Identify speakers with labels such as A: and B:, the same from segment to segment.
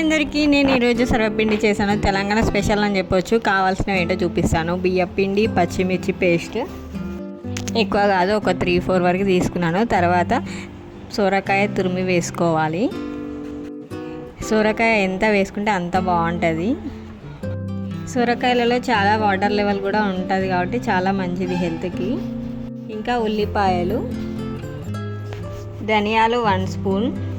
A: అందరికీ నేను ఈరోజు సర్వపిండి చేశాను. తెలంగాణ స్పెషల్ అని చెప్పొచ్చు. కావాల్సినవి ఏంటో చూపిస్తాను. బియ్యం పిండి పచ్చిమిర్చి పేస్ట్. ఎక్కువ కాదు ఒక త్రీ ఫోర్ వరకు తీసుకున్నాను. తర్వాత సొరకాయ తురిమి వేసుకోవాలి. సొరకాయ ఎంత వేసుకుంటే అంత బాగుంటుంది. సొరకాయలలో చాలా వాటర్ లెవెల్ కూడా ఉంటుంది కాబట్టి చాలా మంచిది హెల్త్కి. ఇంకా ఉల్లిపాయలు. ధనియాలు వన్ స్పూన్.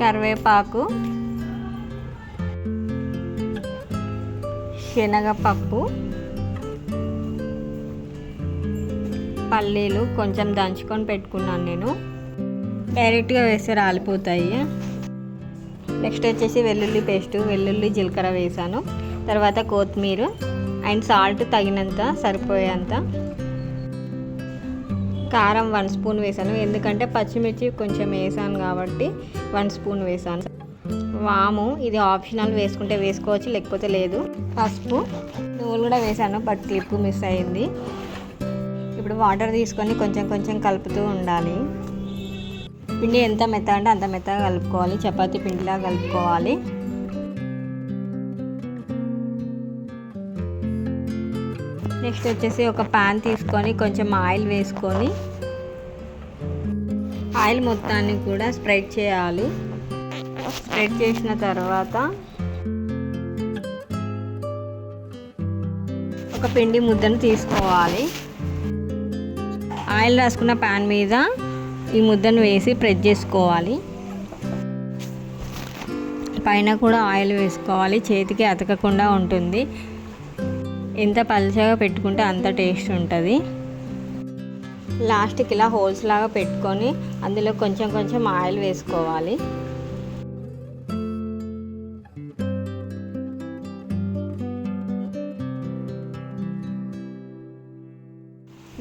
A: కరివేపాకు శనగపప్పు పల్లీలు కొంచెం దంచుకొని పెట్టుకున్నాను నేను. డైరెక్ట్గా వేస్తే రాలిపోతాయి. నెక్స్ట్ వచ్చేసి వెల్లుల్లి పేస్టు వెల్లుల్లి జీలకర్ర వేసాను. తర్వాత కొత్తిమీర అండ్ సాల్ట్ తగినంత సరిపోయేంత. కారం వన్ స్పూన్ వేసాను. ఎందుకంటే పచ్చిమిర్చి కొంచెం వేసాను కాబట్టి వన్ స్పూన్ వేసాను. వాము ఇది ఆప్షనల్ వేసుకుంటే వేసుకోవచ్చు లేకపోతే లేదు. పసుపు నువ్వులు కూడా వేసాను బట్ క్లిప్ మిస్ అయింది. ఇప్పుడు వాటర్ తీసుకొని కొంచెం కొంచెం కలుపుతూ ఉండాలి. పిండి ఎంత మెత్త అంటే అంత మెత్తగా కలుపుకోవాలి. చపాతీ పిండిలా కలుపుకోవాలి. నెక్స్ట్ వచ్చేసి ఒక పాన్ తీసుకొని కొంచెం ఆయిల్ వేసుకొని ఆయిల్ మొత్తాన్ని కూడా స్ప్రెడ్ చేయాలి. స్ప్రెడ్ చేసిన తర్వాత ఒక పిండి ముద్దను తీసుకోవాలి. ఆయిల్ రాసుకున్న ప్యాన్ మీద ఈ ముద్దను వేసి ప్రెస్ చేసుకోవాలి. పైన కూడా ఆయిల్ వేసుకోవాలి. చేతికి అతకకుండా ఉంటుంది. ఎంత పలుచగా పెట్టుకుంటే అంత టేస్ట్ ఉంటుంది. లాస్ట్కి ఇలా హోల్స్ లాగా పెట్టుకొని అందులో కొంచెం కొంచెం ఆయిల్ వేసుకోవాలి.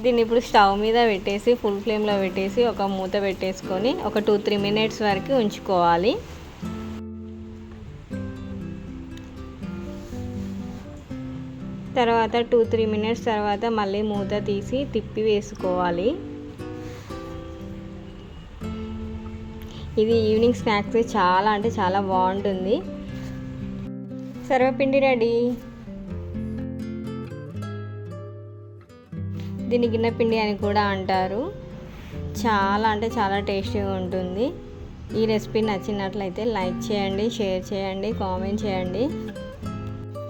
A: దీన్ని ఇప్పుడు స్టవ్ మీద పెట్టేసి ఫుల్ ఫ్లేమ్లో పెట్టేసి ఒక మూత పెట్టేసుకొని ఒక టూ త్రీ మినిట్స్ వరకు ఉంచుకోవాలి. తర్వాత టూ త్రీ మినిట్స్ తర్వాత మళ్ళీ మూత తీసి తిప్పి వేసుకోవాలి. ఇది ఈవినింగ్ స్నాక్స్ చాలా అంటే చాలా బాగుంటుంది. సర్వపిండి రెడీ. దీన్ని గిన్నె పిండి అని కూడా అంటారు. చాలా అంటే చాలా టేస్టీగా ఉంటుంది. ఈ రెసిపీ నచ్చినట్లయితే లైక్ చేయండి షేర్ చేయండి కామెంట్ చేయండి.